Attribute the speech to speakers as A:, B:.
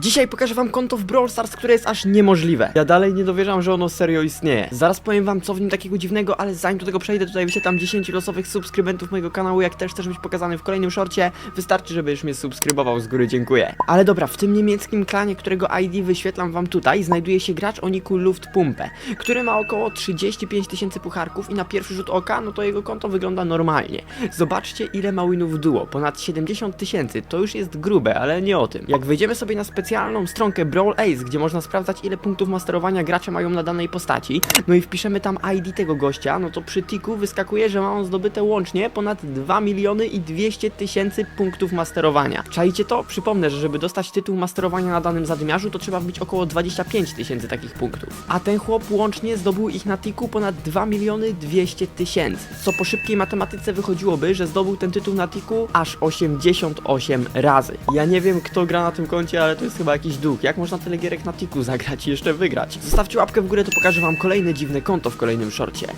A: Dzisiaj pokażę wam konto w Brawl Stars, które jest aż niemożliwe. Ja dalej nie dowierzam, że ono serio istnieje. Zaraz powiem wam, co w nim takiego dziwnego, ale zanim do tego przejdę, tutaj wyświetlam 10 losowych subskrybentów mojego kanału, jak też chcesz być pokazany w kolejnym shorcie, wystarczy, żebyś mnie subskrybował z góry, dziękuję. Ale dobra, w tym niemieckim klanie, którego ID wyświetlam wam tutaj, znajduje się gracz o niku Luftpumpe, który ma około 35 tysięcy pucharków i na pierwszy rzut oka, no to jego konto wygląda normalnie. Zobaczcie, ile ma winów duo, ponad 70 tysięcy, to już jest grube, ale nie o tym. Jak wejdziemy sobie na specjalną stronkę Brawl Ace, gdzie można sprawdzać, ile punktów masterowania gracze mają na danej postaci, no i wpiszemy tam ID tego gościa, no to przy tiku wyskakuje, że ma on zdobyte łącznie ponad 2 miliony i 200 tysięcy punktów masterowania. Czajcie to? Przypomnę, że żeby dostać tytuł masterowania na danym zadymiarzu, to trzeba wbić około 25 tysięcy takich punktów. A ten chłop łącznie zdobył ich na tiku ponad 2 miliony 200 tysięcy. Co po szybkiej matematyce wychodziłoby, że zdobył ten tytuł na tiku aż 88 razy. Ja nie wiem kto gra na tym koncie, ale to chyba jakiś duch. Jak można tyle gierek na tiku zagrać i jeszcze wygrać? Zostawcie łapkę w górę, to pokażę wam kolejne dziwne konto w kolejnym szorcie.